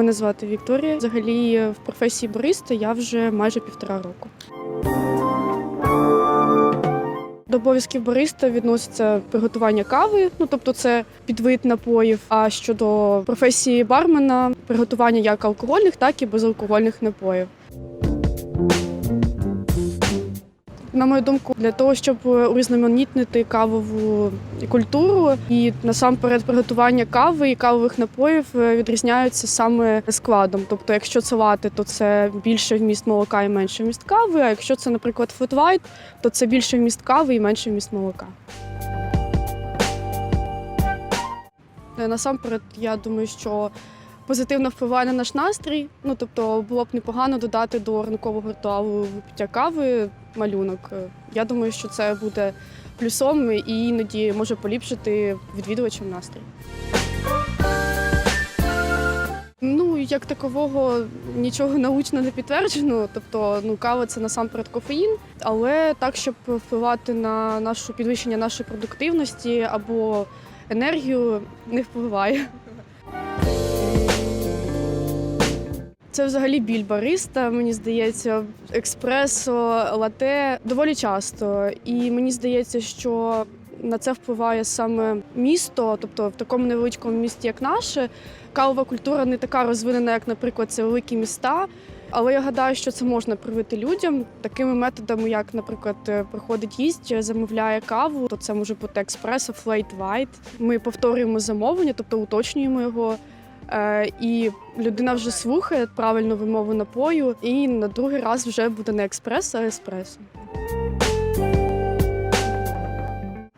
Мене звати Вікторія. Взагалі в професії бариста я вже майже півтора року. До обов'язків бариста відноситься приготування кави, ну тобто це підвид напоїв. А щодо професії бармена, приготування як алкогольних, так і безалкогольних напоїв. На мою думку, для того, щоб урізноманітнити кавову культуру і насамперед приготування кави і кавових напоїв е, відрізняються саме складом. Тобто, якщо це лати, то це більше вміст молока і менше вміст кави. А якщо це, наприклад, флетвайт, то це більше вміст кави і менше вміст молока. Е, Насамперед, я думаю, що позитивно впливає на наш настрій. Ну тобто, було б непогано додати до ранкового ритуалу випиття кави малюнок. Я думаю, що це буде плюсом і іноді може поліпшити відвідувачам настрій. Ну, як такового нічого научно не підтверджено. Тобто, ну, кава це насамперед кофеїн, але так, щоб впливати на нашу підвищення нашої продуктивності або енергію, не впливає. Це взагалі біль бариста, мені здається, експресо, лате доволі часто. І мені здається, що на це впливає саме місто, тобто в такому невеличкому місті, як наше, кавова культура не така розвинена, як, наприклад, це великі міста. Але я гадаю, що це можна привити людям такими методами, як, наприклад, е, приходить гість, замовляє каву, то це може бути експресо, флейт, вайт. Ми повторюємо замовлення, тобто уточнюємо його. Е, І людина вже слухає правильну вимову напою, і на другий раз вже буде не експрес, а еспресо.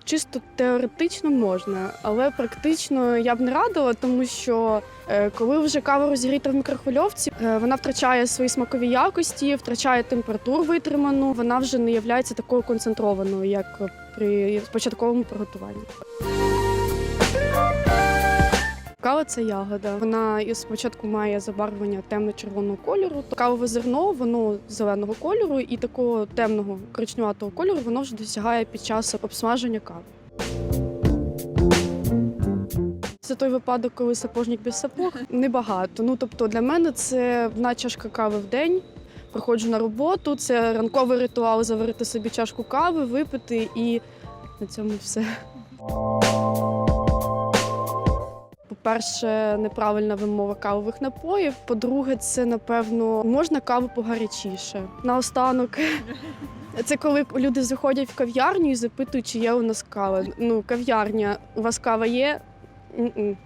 Чисто теоретично можна, але практично я б не радила, тому що е, коли вже кава розігріта в мікрохвильовці, е, вона втрачає свої смакові якості, втрачає температуру витриману, вона вже не є такою концентрованою, як при початковому приготуванні. Кава це ягода. Вона і спочатку має забарвлення темно-червоного кольору. Кавове зерно, воно зеленого кольору, і такого темного коричневатого кольору воно вже досягає під час обсмаження кави. Це той випадок, коли сапожник без сапог небагато. Ну тобто для мене це одна чашка кави в день. Приходжу на роботу, це ранковий ритуал заварити собі чашку кави, випити і на цьому все. По-перше, неправильна вимова кавових напоїв. По-друге, це напевно можна каву погарячіше. Наостанок, це коли люди заходять в кав'ярню і запитують, чи є у нас кава. Ну, кав'ярня, у вас кава є? Ні-ні.